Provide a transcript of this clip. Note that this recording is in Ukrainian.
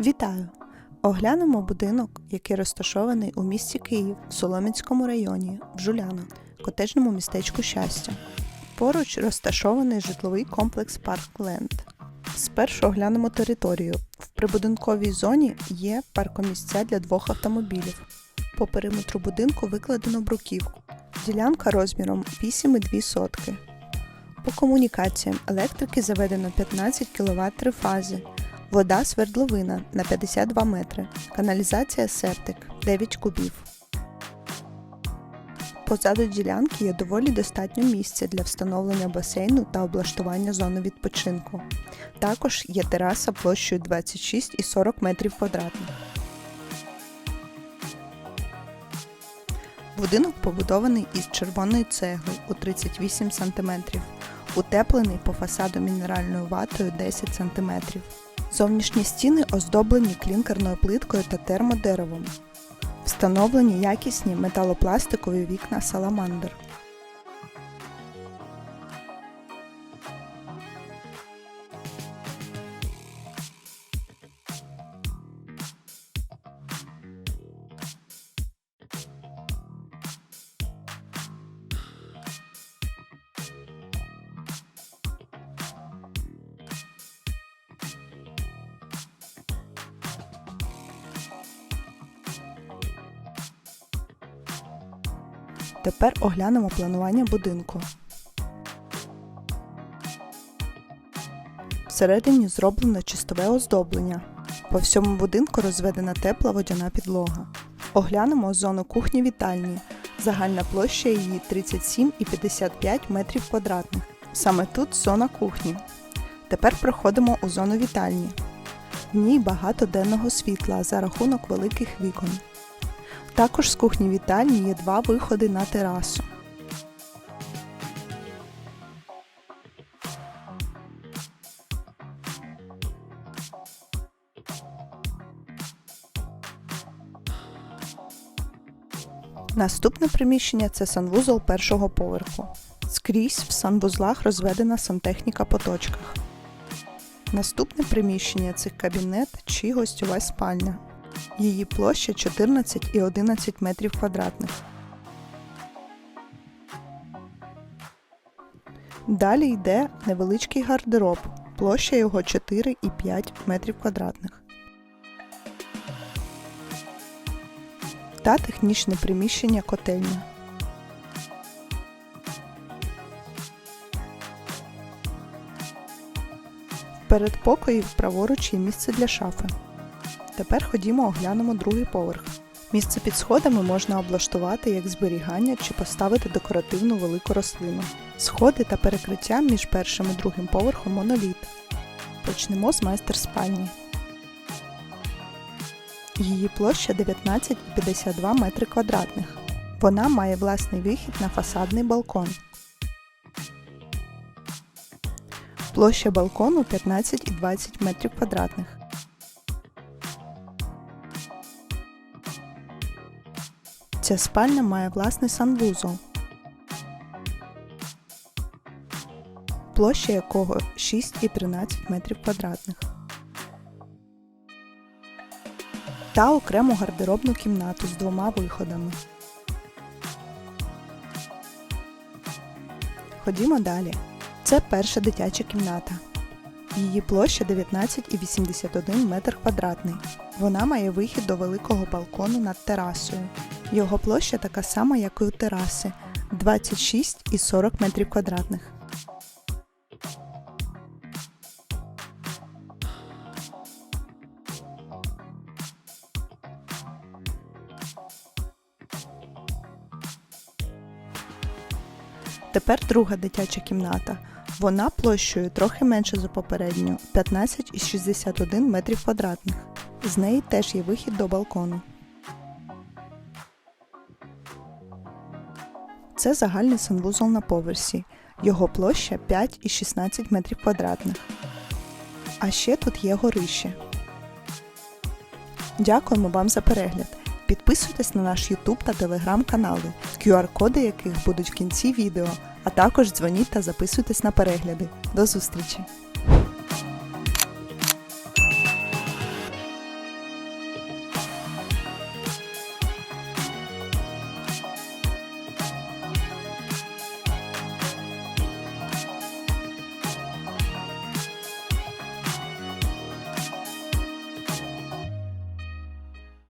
Вітаю! Оглянемо будинок, який розташований у місті Київ в Солом'янському районі в Жулянах, котежному містечку щастя. Поруч розташований житловий комплекс Паркленд. Спершу оглянемо територію. В прибудинковій зоні є паркомісця для двох автомобілів. По периметру будинку викладено бруківку. Ділянка розміром 8,2 сотки. По комунікаціям електрики заведено 15 кВт трифази, вода свердловина на 52 метри, каналізація септик 9 кубів. Позаду ділянки є доволі достатньо місця для встановлення басейну та облаштування зони відпочинку. Також є тераса площею 26 і 40 метрів квадратних. Будинок побудований із червоної цегли у 38 см, утеплений по фасаду мінеральною ватою 10 см. Зовнішні стіни оздоблені клінкерною плиткою та термодеревом. Встановлені якісні металопластикові вікна Саламандр. Тепер оглянемо планування будинку. Всередині зроблено чистове оздоблення. По всьому будинку розведена тепла водяна підлога. Оглянемо зону кухні вітальні. Загальна площа її 37,55 метрів квадратних. Саме тут зона кухні. Тепер проходимо у зону вітальні. В ній багато денного світла за рахунок великих вікон. Також з кухні вітальні є два виходи на терасу. Наступне приміщення це санвузол першого поверху. Скрізь в санвузлах розведена сантехніка по точках. Наступне приміщення це кабінет чи гостьова спальня. Її площа 14 і 11 метрів квадратних. Далі йде невеличкий гардероб. Площа його 4 і 5 метрів квадратних. Та технічне приміщення котельня. Перед покоїв праворуч є місце для шафи. Тепер ходімо оглянемо другий поверх. Місце під сходами можна облаштувати як зберігання чи поставити декоративну велику рослину. Сходи та перекриття між першим і другим поверхом моноліт. Почнемо з майстер спальні. Її площа 19,52 метри квадратних. Вона має власний вихід на фасадний балкон. Площа балкону 15,20 метрів квадратних. Ця спальня має власний санвузол, площа якого 6,13 метрів квадратних. Та окрему гардеробну кімнату з двома виходами. Ходімо далі. Це перша дитяча кімната. Її площа 19,81 метр квадратний. Вона має вихід до великого балкону над терасою. Його площа така сама, як і у тераси 26 і 40 метрів квадратних. Тепер друга дитяча кімната. Вона площею трохи менше за попередню 15,61 метрів квадратних. З неї теж є вихід до балкону. Це загальний санвузол на поверсі. Його площа 5,16 метрів квадратних. А ще тут є горище. Дякуємо вам за перегляд. Підписуйтесь на наш YouTube та Telegram канали, QR-коди яких будуть в кінці відео, а також дзвоніть та записуйтесь на перегляди. До зустрічі!